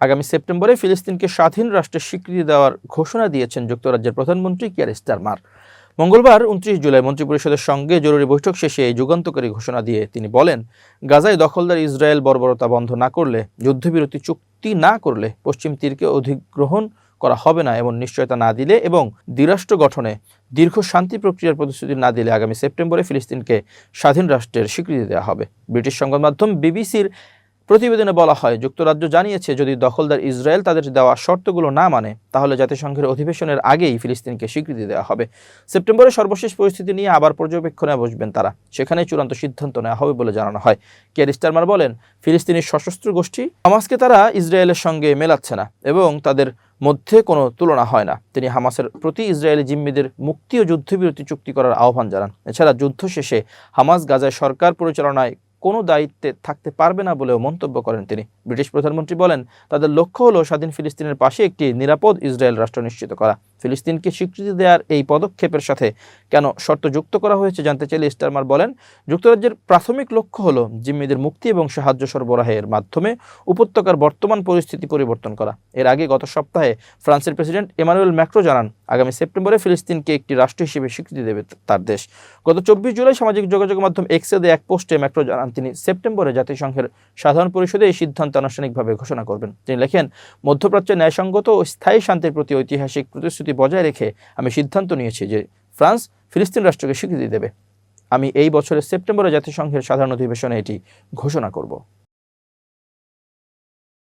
আগামী সেপ্টেম্বরে ফিলিস্তিনকে স্বাধীন রাষ্ট্রের স্বীকৃতি দেওয়ার ঘোষণা দিয়েছেন যুক্তরাজ্যের প্রধানমন্ত্রী কিয়ার স্টারমার মঙ্গলবার উনত্রিশ জুলাই মন্ত্রিপরিষদের সঙ্গে জরুরি বৈঠক শেষে এই যুগান্তকারী ঘোষণা দিয়ে তিনি বলেন, গাজায় দখলদার ইসরায়েল বর্বরতা বন্ধ না করলে, যুদ্ধবিরতি চুক্তি না করলে পশ্চিম তীরকে অধিগ্রহণ করা হবে না এমন নিশ্চয়তা না দিলে এবং দ্বিরাষ্ট্র গঠনে দীর্ঘ শান্তি প্রক্রিয়ার প্রতিশ্রুতি না দিলে আগামী সেপ্টেম্বরে ফিলিস্তিনকে স্বাধীন রাষ্ট্রের স্বীকৃতি দেওয়া হবে। ব্রিটিশ সংবাদ মাধ্যম বিবিসির প্রতিবেদনে বলা হয়, যুক্তরাজ্য জানিয়েছে যদি দখলদার ইসরায়েল তাদের দেওয়া শর্তগুলো না মানে তাহলে জাতিসংঘের অধিবেশনের আগেই ফিলিস্তিনকে স্বীকৃতি দেওয়া হবে। সেপ্টেম্বরে সর্বশেষ পরিস্থিতি নিয়ে আবার পর্যবেক্ষণে বসবেন তারা। সেখানে চূড়ান্ত সিদ্ধান্ত নেওয়া হবে বলে জানানো হয়। কেয়ার স্টারমার বলেন ফিলিস্তিনের সশস্ত্র গোষ্ঠী হামাসকে তারা ইসরায়েলের সঙ্গে মেলাচ্ছে না এবং তাদের মধ্যে কোনো তুলনা হয় না। তিনি হামাসের প্রতি ইসরায়েলি জিম্মিদের মুক্তি ও যুদ্ধবিরতি চুক্তি করার আহ্বান জানান। এছাড়া যুদ্ধ শেষে হামাস গাজায় সরকার পরিচালনায় কোনো দায়িত্বে থাকতে পারবে না বলেও মন্তব্য করেন তিনি। ব্রিটিশ প্রধানমন্ত্রী বলেন, তাদের লক্ষ্য হলো স্বাধীন ফিলিস্তিনের পাশে একটি নিরাপদ ইসরায়েল রাষ্ট্র নিশ্চিত করা। ফিলিস্তিনকে স্বীকৃতি দেওয়ার এই পদক্ষেপের সাথে কেন শর্ত যুক্ত করা হয়েছে জানতে চাইলে স্টারমার বলেন, যুক্তরাজ্যের প্রাথমিক লক্ষ্য হলো জিম্মিদের মুক্তি এবং সাহায্য সরবরাহের মাধ্যমে উপত্যকার বর্তমান পরিস্থিতি পরিবর্তন করা। এর আগে গত সপ্তাহে ফ্রান্সের প্রেসিডেন্ট এমানুয়েল ম্যাক্রো জানান, আগামী সেপ্টেম্বরে ফিলিস্তিনকে একটি রাষ্ট্র হিসেবে স্বীকৃতি দেবে তার দেশ। গত চব্বিশ জুলাই সামাজিক যোগাযোগ মাধ্যম এক্সে এক পোস্টে ম্যাক্রো জানান, তিনি সেপ্টেম্বরে জাতিসংঘের সাধারণ পরিষদে এই সিদ্ধান্ত আনুষ্ঠানিকভাবে ঘোষণা করবেন। তিনি লেখেন, মধ্যপ্রাচ্যে ন্যায়সঙ্গত ও স্থায়ী শান্তির প্রতি ঐতিহাসিক প্রতিশ্রুতি বজায় রেখে আমি সিদ্ধান্ত নিয়েছি যে ফ্রান্স ফিলিস্তিন রাষ্ট্রকে স্বীকৃতি দেবে। আমি এই বছরের সেপ্টেম্বরে জাতিসংঘের সাধারণ অধিবেশনে এটি ঘোষণা করব।